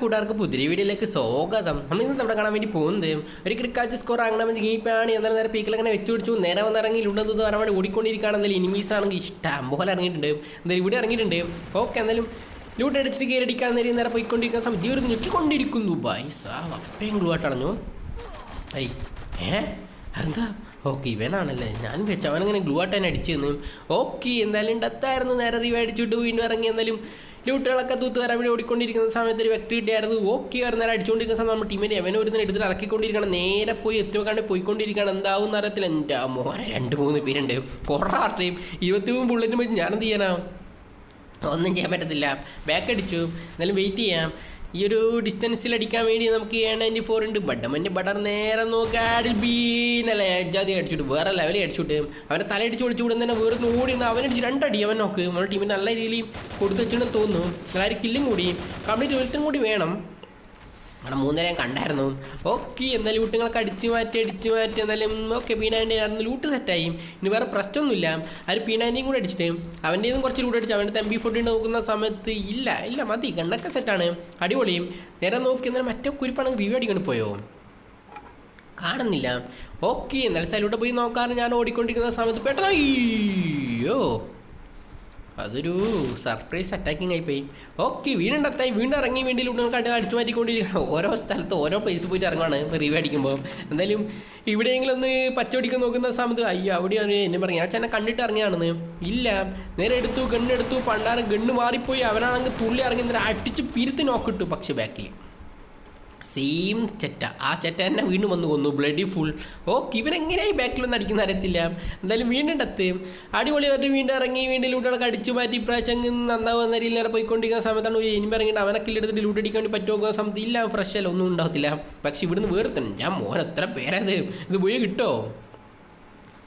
കൂട്ടുകാർക്ക് പുതിരി വീഡിയോയിലേക്ക് സ്വാഗതം. നമ്മൾ ഇന്ന് നമ്മുടെ കാണാൻ വേണ്ടി പോകുന്നത് ഒരു കിടക്കാച്ച് സ്കോർ ആകണമെങ്കിൽ ഗീപ്പാണ് എന്നാലും നേരെ പീക്കിൽ അങ്ങനെ വെച്ചു പിടിച്ചു. നേരെ വന്ന് ഇറങ്ങി ഉണ്ടെന്ന് പറഞ്ഞാൽ വേണ്ടി ഓടിക്കൊണ്ടിരിക്കുകയാണ്. എന്തായാലും ഇനിമീസ് ആണെങ്കിൽ ഇഷ്ടം പോലെ ഇറങ്ങിയിട്ടുണ്ട്. എന്തായാലും ഇവിടെ ഇറങ്ങിയിട്ടുണ്ട്. ഓക്കെ എന്തായാലും ലൂട്ട് അടിച്ചിട്ട് കയറിയടിക്കാൻ നേരം നേരെ പോയിക്കൊണ്ടിരിക്കുന്ന സമയത്ത് ഒരു ഞെക്കിക്കൊണ്ടിരിക്കുന്നു. ബൈസ് ആ വപ്പയും ഐ ഏ? അതെന്താ? ഓക്കെ ഇവനാണല്ലേ. ഞാൻ വെച്ച് അവനങ്ങനെ ഗ്ലൂ ആട്ടാൻ അടിച്ചു തന്നെ ഓക്കെ എന്തായാലും ഡത്തായിരുന്നു നേരെ റിവ അടിച്ചിട്ട് വീണ്ടും ഇറങ്ങി. എന്തായാലും ലൂട്ടുകളൊക്കെ തൂത്തുകാരാൻ വേണ്ടി ഓടിക്കൊണ്ടിരിക്കുന്ന സമയത്ത് ഒരു വ്യക്തി കിട്ടിയായിരുന്നു ഓക്കെ വരുന്നേരം അടിച്ചുകൊണ്ടിരിക്കുന്ന സമയത്ത് നമ്മുടെ ടീമിനെ അവനെ ഒരു എടുത്തിട്ട് ഇറക്കിക്കൊണ്ടിരിക്കണം നേരെ പോയി എത്തിവെക്കാണ്ട് പോയിക്കൊണ്ടിരിക്കണം എന്താവും അറിയത്തില്ല. എന്റെ മോനെ രണ്ട് മൂന്ന് പേരുണ്ട്. കുറേ ആർട്ടയും ഇരുപത്തി മൂന്ന് ബുള്ളറ്റും ഞാൻ ഞാനെന്ത് ചെയ്യാനാ? ഒന്നും ചെയ്യാൻ പറ്റത്തില്ല. ബാക്ക് അടിച്ചു. എന്നാലും വെയിറ്റ് ചെയ്യാം. ഈ ഒരു ഡിസ്റ്റൻസിൽ അടിക്കാൻ വേണ്ടി നമുക്ക് എ നയന്റി ഫോർ ഉണ്ട്. ബഡമ്മന്റെ ബട്ടർ നേരെ നോക്കാടിൽ ബീനല്ലേ ഏജാതി അടിച്ചിട്ട്. വേറെ ലെവലിൽ അടിച്ചിട്ട്. അവനെ തല അടിച്ച് ഒളിച്ചു വിടുന്ന തന്നെ വേറെ ഓടി അവൻ അടിച്ച് രണ്ടടി അവൻ നോക്ക്. നമ്മുടെ ടീമിന് നല്ല രീതിയിൽ കൊടുത്തു വെച്ചിട്ടുണ്ടെന്ന് തോന്നുന്നു. എല്ലാവരും കില്ലും കൂടി. കംപ്ലീറ്റ് ഒരുത്തും കൂടി വേണം. അവിടെ മൂന്നരം കണ്ടായിരുന്നു. ഓക്കെ എന്നാലും ലൂട്ടുകളൊക്കെ അടിച്ചു മാറ്റി അടിച്ച് മാറ്റി എന്നാലും ഓക്കെ പീനാന്റെ അന്ന് ലൂട്ട് സെറ്റായി ഇനി വേറെ പ്രശ്നമൊന്നുമില്ല. അവർ പീനാന്റെയും കൂടെ അടിച്ചിട്ട് അവന്റെയും കുറച്ച് ലൂട്ട് അടിച്ചു അവന്റെ എം ബി ഫോർട്ടി നോക്കുന്ന സമയത്ത് ഇല്ല ഇല്ല മതി ഗണ്ണൊക്കെ സെറ്റാണ് അടിപൊളിയും നേരെ നോക്കി എന്നാലും മറ്റേ കുരിപ്പാണെങ്കിൽ റിവ്യൂ അടിക്കൊണ്ട് പോയോ? കാണുന്നില്ല. ഓക്കെ എന്നാലും സൈലൂട്ട് പോയി നോക്കാറ് ഞാൻ ഓടിക്കൊണ്ടിരിക്കുന്ന സമയത്ത് പെട്ടെന്ന് അയ്യോ. അതൊരു സർപ്രൈസ് അറ്റാക്കിംഗ് ആയിപ്പോയി. ഓക്കെ വീണ്ടും അത്തായി. വീണ്ടും ഇറങ്ങി വേണ്ടിയിലൂടെ കണ്ട് അടിച്ചു മാറ്റിക്കൊണ്ടിരിക്കണം ഓരോ സ്ഥലത്ത് ഓരോ പ്ലേസ് പോയിട്ട് ഇറങ്ങുവാണ് റിവ്യൂ അടിക്കുമ്പോൾ എന്തായാലും ഇവിടെയെങ്കിലും ഒന്ന് പച്ചടിക്കാൻ നോക്കുന്ന സമയത്ത് അയ്യോ അവിടെയാണ് എന്നെ പറഞ്ഞു. ഞാൻ കണ്ടിട്ട് ഇറങ്ങിയാണെന്ന് ഇല്ല. നേരെ എടുത്തു ഗണ്ണെടുത്തു പണ്ടാരം ഗണ്ണ് മാറിപ്പോയി. അവനാണെങ്കിൽ തുള്ളി ഇറങ്ങി നേരെ അടിച്ച് പിരുത്തി നോക്കിട്ടു പക്ഷേ ബാക്കിൽ സെയിം ചെറ്റ. ആ ചെറ്റ തന്നെ വീണ്ടും വന്ന് കൊന്നു. ബ്ലഡി ഫുൾ ഓക്കെ ഈ ബാക്കിലൊന്നും അടിക്കുന്ന അറിയത്തില്ല എന്തായാലും വീണ്ടും ഡെത്ത്. അടിപൊളി അവരുടെ വീണ്ടും ഇറങ്ങി വീണ്ടും ലൂട്ടുകളൊക്കെ അടിച്ചു മാറ്റി ഇപ്രാവശ്യം നന്നാവുന്ന രീതിയിൽ നേരെ പോയിക്കൊണ്ടിരിക്കുന്ന സമയത്താണ് ഇനി ഇറങ്ങിയിട്ട് അവനെ ഇല്ലെടുത്തിട്ട് ലൂട്ട് അടിക്കാൻ വേണ്ടി പറ്റുമോ സമയത്ത് ഇല്ല ഫ്രഷ് അല്ല. ഒന്നും ഉണ്ടാവത്തില്ല. പക്ഷെ ഇവിടുന്ന് വേറെ ഞാൻ മോനെത്ര എത്ര പേരത് ഇത് പോയി കിട്ടോ?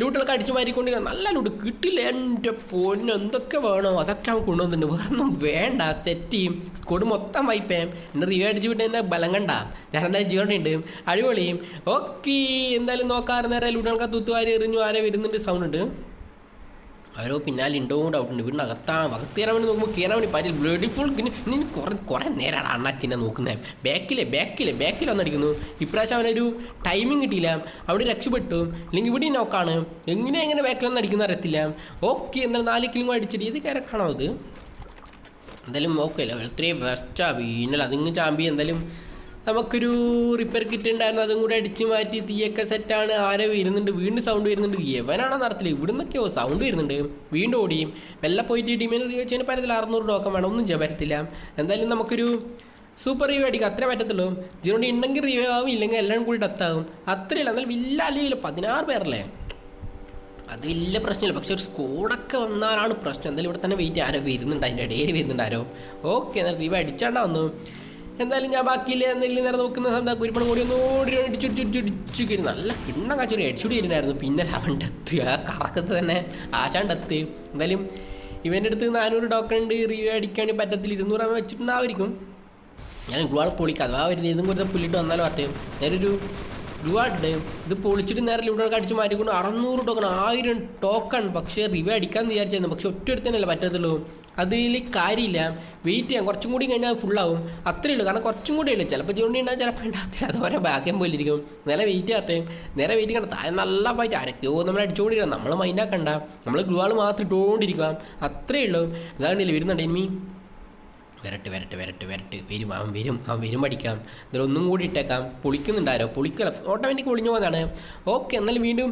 ലൂട്ടുകളൊക്കെ അടിച്ചു മാറ്റിക്കൊണ്ടിരുന്ന നല്ല ലൂട്ട്. കിട്ടില്ല എന്റെ പൊന്ന്. എന്തൊക്കെ വേണോ? അതൊക്കെ അവൻ കൊണ്ടുവന്നിട്ടുണ്ട്. വേറെ ഒന്നും വേണ്ട. സെറ്റ് ചെയ്യും. സ്കോഡ് മൊത്തം വൈപ്പേം എന്നെ റിവ്യൂ അടിച്ച് വിട്ട് എന്നെ ബലം കണ്ട. ഞാൻ എന്തായാലും ജീവനുണ്ട് അടിപൊളിയും ഓക്കെ എന്തായാലും നോക്കാറ് നേരെ ലൂട്ടുകൾക്ക് തൂത്തുവാരി എറിഞ്ഞു ആരെ വരുന്നുണ്ട്. സൗണ്ട് ഉണ്ട്. അവരോ പിന്നാലെ ഉണ്ടോ ഡൗട്ട് ഉണ്ട്. വീടിന് അകത്താ അകത്ത് കയറാൻ വേണ്ടി നോക്കുമ്പോൾ കയറാൻ വേണ്ടി പറ്റില്ല. ബ്ലഡി ഫുൾ ഇനി കുറേ കുറേ നേരമാണ് അണ്ണാച്ചിനെ നോക്കുന്നത് ബാക്കിലെ ബാക്കിലെ ബാക്കിൽ വന്നടിക്കുന്നു ഇപ്രാവശ്യം അവനൊരു ടൈമിങ് കിട്ടിയില്ല. അവിടെ രക്ഷപ്പെട്ടു. അല്ലെങ്കിൽ ഇവിടെ നോക്കാണ്. എങ്ങനെ എങ്ങനെ ബാക്കിൽ ബാക്കിലൊന്നും അടിക്കുന്ന അറിയത്തില്ല. ഓക്കെ എന്നാൽ നാല് കിലും അടിച്ചിട്ട് ഇത് കയറക്കാണോ അത്? എന്തായാലും ഓക്കെ ലെവൽ ത്രീ ബെസ്റ്റാ വീണൽ അതിങ്ങ് ചാമ്പി എന്തായാലും നമുക്കൊരു റിപ്പയർ കിറ്റ് ഉണ്ടായിരുന്നു അതും കൂടെ അടിച്ചു മാറ്റി തീയൊക്കെ സെറ്റാണ് ആരെ വരുന്നുണ്ട് വീണ്ടും സൗണ്ട് വരുന്നുണ്ട്. എവനാണോ നടത്തില്ല? ഇവിടെ നിന്നൊക്കെയോ സൗണ്ട് വരുന്നുണ്ട്. വീണ്ടും ഓടിയും. വെല്ല പോയിട്ട് ടീമിന് വെച്ചാൽ പരത്തിൽ അറുന്നൂറ് ടോക്കൺ വേണം. ഒന്നും ചെയ്യാൻ പറ്റത്തില്ല. എന്തായാലും നമുക്കൊരു സൂപ്പർ റിവ്യൂ അടിക്കും അത്രേ പറ്റത്തുള്ളൂ. ജീറോണ്ട് ഉണ്ടെങ്കിൽ റിവ്യൂ ആവും ഇല്ലെങ്കിൽ എല്ലാം കൂടി ഡത്താവും അത്രയല്ല എന്നാലും ഇല്ല അല്ലെങ്കിൽ പതിനാറ് പേരല്ലേ? അത് വലിയ പ്രശ്നമില്ല. പക്ഷെ ഒരു സ്കോഡൊക്കെ വന്നാലാണ് പ്രശ്നം. എന്തായാലും ഇവിടെ തന്നെ വെയിറ്റ് ആരോ വരുന്നുണ്ട്. അതിന്റെ ഇടയിൽ വരുന്നുണ്ട് ആരോ. ഓക്കെ എന്നാൽ റിവ്യൂ അടിച്ചാണ്ടാ വന്നു എന്തായാലും ഞാൻ ബാക്കിയില്ല എന്തെങ്കിലും നേരെ നോക്കുന്ന സമയത്ത് കുരുപ്പണം കൂടി ഒന്ന് ഓടി ഇടിച്ചിടിച്ചിടിച്ചു കയറി. നല്ല കിണ്ണം കാച്ചൊരു അടിച്ചുടി വരുന്നായിരുന്നു പിന്നെ അവൻ ആ കറക്കത്ത് തന്നെ ആശാൻ എന്തായാലും ഇവന്റെ അടുത്ത് നാനൂറ് ടോക്കൺ ഉണ്ട് റിവ്യൂ അടിക്കാൻ പറ്റത്തില്ല. ഇരുന്നൂറ് വെച്ചിട്ടുണ്ടാവുമായിരിക്കും. ഞാൻ ഒരുപാട് പൊളിക്കാം. അഥവാ വരുന്നത് ഇതും കൂടുതൽ പുല്ലിട്ട് വന്നാലും പറ്റും ഞാനൊരു ഒരുപാട് ഇത് പൊളിച്ചിട്ട് നേരെ ഇവിടെ അടിച്ച് മാറ്റിക്കൊണ്ട് അറുന്നൂറ് ടോക്കൺ ആയിരം ടോക്കൺ പക്ഷേ റിവ്യൂ അടിക്കാമെന്ന് വിചാരിച്ചായിരുന്നു. പക്ഷെ ഒറ്റ എടുത്തന്നല്ലേ പറ്റത്തുള്ളൂ. അതിൽ കാര്യമില്ല. വെയിറ്റ് ചെയ്യാം. കുറച്ചും കൂടി കഴിഞ്ഞാൽ ഫുള്ളാവും അത്രയേ ഉള്ളൂ. കാരണം കുറച്ചും കൂടി ഉള്ളൂ. ചിലപ്പോൾ ചൂണ്ടി ഉണ്ടാകും ചിലപ്പോൾ ഉണ്ടാകത്തില്ല അത് ഭാഗ്യം പോലിരിക്കും നേരെ വെയിറ്റ് ചെയ്യട്ടെ നേരെ വെയിറ്റ് ചെയ്യണം. നല്ല ഫൈറ്റ് ആരൊക്കെയോ നമ്മൾ അടിച്ചുകൊണ്ടിരിക്കണം നമ്മൾ മൈൻഡാക്കണ്ട നമ്മൾ ഗ്ലൂ ആൾ മാത്രം ഇട്ടുകൊണ്ടിരിക്കുക അത്രയേ ഉള്ളൂ. ഇതാണില്ല വരുന്നുണ്ട് ഇനി വരട്ടെ വരട്ടെ വരട്ടെ വരട്ടെ. വരും അവൻ വരും അവൻ വരും പഠിക്കാം എന്നാലും ഒന്നും കൂടി ഇട്ടേക്കാം. പൊളിക്കുന്നുണ്ടാരോ പൊളിക്കല. ഓട്ടോമാറ്റിക് പൊളിഞ്ഞു പോകുന്നതാണ് ഓക്കെ എന്നാലും വീണ്ടും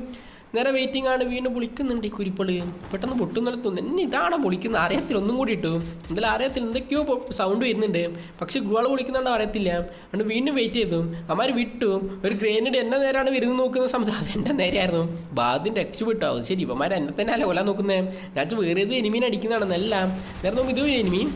നേരെ വെയിറ്റിംഗ് ആണ് വീണ്ടും പൊളിക്കുന്നുണ്ട് ഈ കുരിപ്പൾ പെട്ടെന്ന് പൊട്ടുന്നിടത്ത് നിലത്തുന്നു എന്നെ ഇതാണോ പൊളിക്കുന്നത് അറിയത്തില്ല ഒന്നും കൂടി ഇട്ടു. എന്തായാലും അറിയത്തില്ല എന്തൊക്കെയോ സൗണ്ട് വരുന്നുണ്ട്. പക്ഷേ ഗുവാൾ പൊളിക്കുന്നുണ്ടോ അറിയത്തില്ല. അതുകൊണ്ട് വീണ്ടും വെയിറ്റ് ചെയ്തു. അമ്മാർ വിട്ടു. ഒരു ഗ്രേനേഡ് എന്നെ നേരാണ് വരുന്നത് നോക്കുന്ന അത് എന്റെ നേരെയായിരുന്നു. വിട്ടു? അത് ശരി ഇവന്മാർ എന്നെ തന്നെ അല്ല കൊല്ലാൻ നോക്കുന്നത് ഞാൻ വേറെ ഏത് എനിമീനെ അടിക്കുന്നതാണെന്നെല്ലാം നേരെ നോക്കുമ്പോൾ ഇത് എനിമീൻ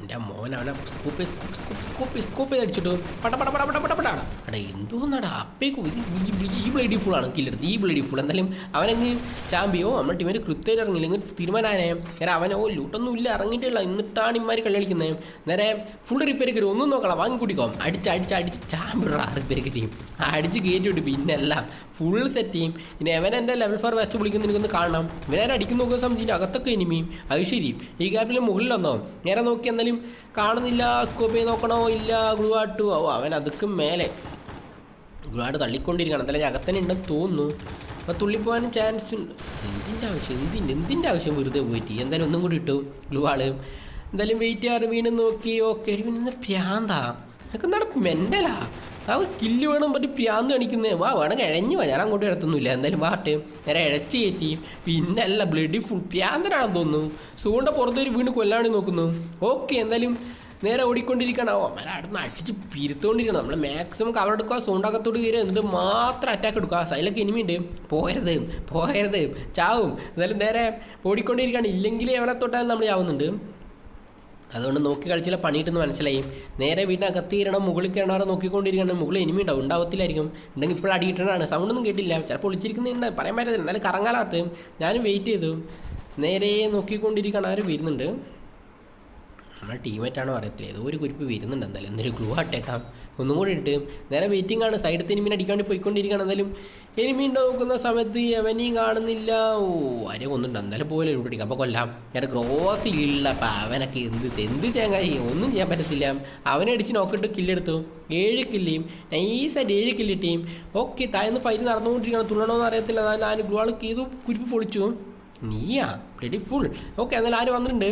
എന്റെ മോൻ സ്കൂപ്പ് സ്കൂപ്പ് സ്കൂപ്പ് സ്കൂപ്പ് ചെയ്ത് അടിച്ചിട്ടു പട പട പട പട പട പടാ. എടാ എന്തോന്നാടാ? അപ്പേക്കു ഈ ബ്ലി- ബ്ലേഡി ആണ്. കില്ലെടുത്ത് ഈ ബ്ലേഡി ഫുൾ. എന്തായാലും അവനങ്ങ് ചാമ്പിയോ നമ്മുടെ ടീമിൽ കൃത്യമായിട്ട് ഇറങ്ങില്ല ഇങ്ങനെ തീരുമാനാനേ നേരെ അവനോ ലൂട്ടൊന്നും ഇല്ല. ഇറങ്ങിയിട്ടില്ല എന്നിട്ടാണ് ഇമാര് കളി കളിക്കുന്നത് നേരെ ഫുൾ റിപ്പയർ കയറി ഒന്നും നോക്കണം വാങ്ങി കുടിക്കോം അടിച്ച് അടിച്ച്. അടിച്ച് ചാമ്പിടാ റിപ്പയർ ചെയ്യും. അടിച്ച് കയറ്റി വിട്ടു. പിന്നെ എല്ലാം ഫുൾ സെറ്റ് ചെയ്യും. ഇനി അവൻ എന്റെ ലെവൽ ഫോർ വെസ്റ്റ് വിളിക്കുന്ന. എനിക്കൊന്ന് കാണണം. ഇവനെ അടിക്കുന്ന നോക്കുന്ന സമയത്ത് അകത്തൊക്കെ ഇനിമയും അത് ശരി. ഈ ഗ്യാപ്പിൽ മുകളിൽ വന്നോ? നേരെ നോക്കി എന്നാലും കാണുന്നില്ല. സ്കോപ്പ് ചെയ്ത് നോക്കണോ? ഇല്ല. ഗ്ലൂ ഓ അവൻ അതൊക്കെ മേലെ. ഗ്ലൂ തള്ളിക്കൊണ്ടിരിക്കണം എന്തായാലും അകത്തന്നെ ഉണ്ടെന്ന് തോന്നുന്നു. അപ്പോൾ തുള്ളിപ്പോകാനും ചാൻസ് ഉണ്ട്. എന്തിന്റെ ആവശ്യം? എന്തിന്റെ എന്തിന്റെ ആവശ്യം വെറുതെ പോയിട്ട്? എന്തായാലും ഒന്നും കൂടി ഇട്ടു. ഗ്ലൂ ആൾ. എന്തായാലും വെയിറ്റ് ചെയ്യാറ് വീണ്ടും നോക്കി. ഓക്കെ പിന്നെ പ്രാന്താ? നിനക്ക് എന്താണ് മെന്റലാ ആ? ഒരു കില്ല് വേണം പറ്റി പ്രാന്ത് കാണിക്കുന്നേ. വാ വേണം ഇഴഞ്ഞു വാ. ഞാൻ അങ്ങോട്ട് ഇടത്തൊന്നുമില്ല എന്തായാലും വാട്ട് നേരെ ഇഴച്ച് കയറ്റി. പിന്നെ അല്ല ബ്ലഡി ഫുൾ പ്രാന്തനാണെന്ന് തോന്നുന്നു. സൂണ്ട പുറത്തൊരു വീണ് കൊല്ലാണ്ട് നോക്കുന്നു. ഓക്കെ എന്തായാലും നേരെ ഓടിക്കൊണ്ടിരിക്കണം അവിടെ നിന്ന് അടിച്ച് പിരുത്തോണ്ടിരിക്കണം നമ്മൾ മാക്സിമം കവർ എടുക്കുക സൗണ്ടാക്കത്തോട് കയറി എന്നിട്ട് മാത്രം അറ്റാക്ക് എടുക്കുക. സൈലൊക്കെ ഇനിമിയുണ്ട് പോയരുത് പോയരുത്. ചാവും. എന്നാലും നേരെ ഓടിക്കൊണ്ടിരിക്കുകയാണ്. ഇല്ലെങ്കിൽ അവനെ തൊട്ടാലും നമ്മൾ ചാവുന്നുണ്ട്. അതുകൊണ്ട് നോക്കി കളിച്ചില്ല പണിയിട്ടെന്ന് മനസ്സിലായി. നേരെ വീടിനകത്ത് ഇരണം മുകളിൽ കയറണവരെ നോക്കിക്കൊണ്ടിരിക്കണം മുകളിൽ ഇനിമി ഉണ്ടാവും. ഉണ്ടാവത്തില്ലായിരിക്കും. ഉണ്ടെങ്കിൽ ഇപ്പോൾ അടിയിട്ടാണ് സൗണ്ട് ഒന്നും കേട്ടില്ല. ചിലപ്പോൾ ഒളിച്ചിരിക്കുന്നുണ്ട്. പറയാൻ പറ്റത്തില്ല. എന്നാലും കറങ്ങാലാട്ട് ഞാനും വെയിറ്റ് ചെയ്തു. നേരെ നോക്കിക്കൊണ്ടിരിക്കുകയാണ്. ആരും വരുന്നുണ്ട്. നമ്മുടെ ടീമേറ്റാണോ അറിയത്തില്ല. ഏതോ ഒരു കുരിപ്പ് വരുന്നുണ്ട് എന്തായാലും. എന്തൊരു ഗ്ലൂ ആട്ടേക്കാം ഒന്നും കൂടി ഇട്ട് നേരെ വെയിറ്റിംഗ് ആണ്. സൈഡത്ത് എനിമീൻ അടിക്കാണ്ട് പോയിക്കൊണ്ടിരിക്കുകയാണ് എന്തായാലും. എനിമീൻ നോക്കുന്ന സമയത്ത് എവനെയും കാണുന്നില്ല. ഓ ആരെ കൊന്നുണ്ട് എന്തായാലും പോലെ അടിക്കാം അപ്പോൾ കൊല്ലാം. ഞാൻ ഗ്രോസ് ഇല്ല അപ്പം അവനൊക്കെ എന്ത് എന്ത് ചെയ്യാൻ കഴിയും ഒന്നും ചെയ്യാൻ പറ്റത്തില്ല. അവനെ അടിച്ച് നോക്കിട്ട് കില്ലെടുത്തു ഏഴ് കില്ലിയും നൈസായിട്ട് ഏഴ് കില്ലിട്ടേയും ഓക്കെ താഴ്ന്ന് ഫൈറ്റ് നടന്നുകൊണ്ടിരിക്കണം തുള്ളണോന്ന് അറിയത്തില്ല. ഞാൻ ഗ്ലൂ ആൾ ചെയ്തു കുരിപ്പ് പൊളിച്ചു. നീയാ. റെഡി ഫുൾ ഓക്കെ എന്നാലും ആര് വന്നിട്ടുണ്ട്?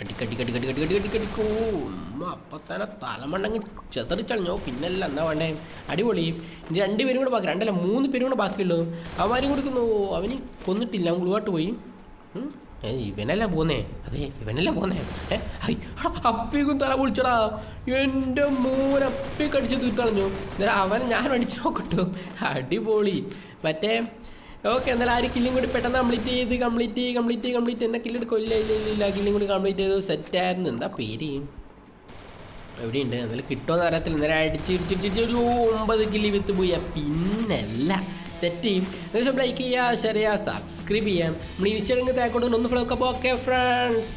അടിക്കടി കടി കടി കടി കടി കടി കടിക്കോ അപ്പം തന്നെ തലമണ്ണങ്ങ് ചെതറിച്ചളിഞ്ഞോ പിന്നല്ല എന്താ വേണ്ടേ അടിപൊളി ഇനി രണ്ടുപേരും കൂടെ ബാക്കി രണ്ടല്ല മൂന്ന് പേരും കൂടെ ബാക്കിയുള്ളൂ അവന്മാരും കൊടുക്കുന്നു അവന് കൊന്നിട്ടില്ല അവൻ പോയി ഇവനല്ല പോന്നേ അതെ ഇവനല്ല പോന്നേ അപ്പിക്കും തല പൊളിച്ചടാ എന്റെ മോൻ അപ്പിയൊക്കെ തീർത്തളഞ്ഞു അവൻ ഞാൻ അടിച്ചു നോക്കട്ടു അടിപൊളി മറ്റേ ഓക്കെ എന്നാലും ആ ഒരു കില്ലും കൂടി പെട്ടെന്ന് കംപ്ലീറ്റ് ചെയ്ത് കംപ്ലീറ്റ് കംപ്ലീറ്റ് കംപ്ലീറ്റ് എന്നെ കില്ലെടു കൊല്ല ഇല്ല ഇല്ല ഇല്ല കില്ലും കൂടി കംപ്ലീറ്റ് ചെയ്തു സെറ്റായിരുന്നു എന്താ പേര്? എവിടെയുണ്ട്? എന്നാലും കിട്ടുമെന്ന് അറിയത്തില്ല. നേരെ അടിച്ചിടിച്ചിട്ട് ഒരു ഒമ്പത് കില്ലി വിത്ത് പോയി പിന്നല്ല. സെറ്റ് ചെയ്യും. ഏകദേശം ലൈക്ക് ചെയ്യുക ഷെയർ ചെയ്യുക സബ്സ്ക്രൈബ് ചെയ്യാം നമ്മൾ ഇൻസ്റ്റാഗ്രാമിൽ തേക്കോട്ട് ഒന്ന് ഒക്കെ ഓക്കെ ഫ്രണ്ട്സ്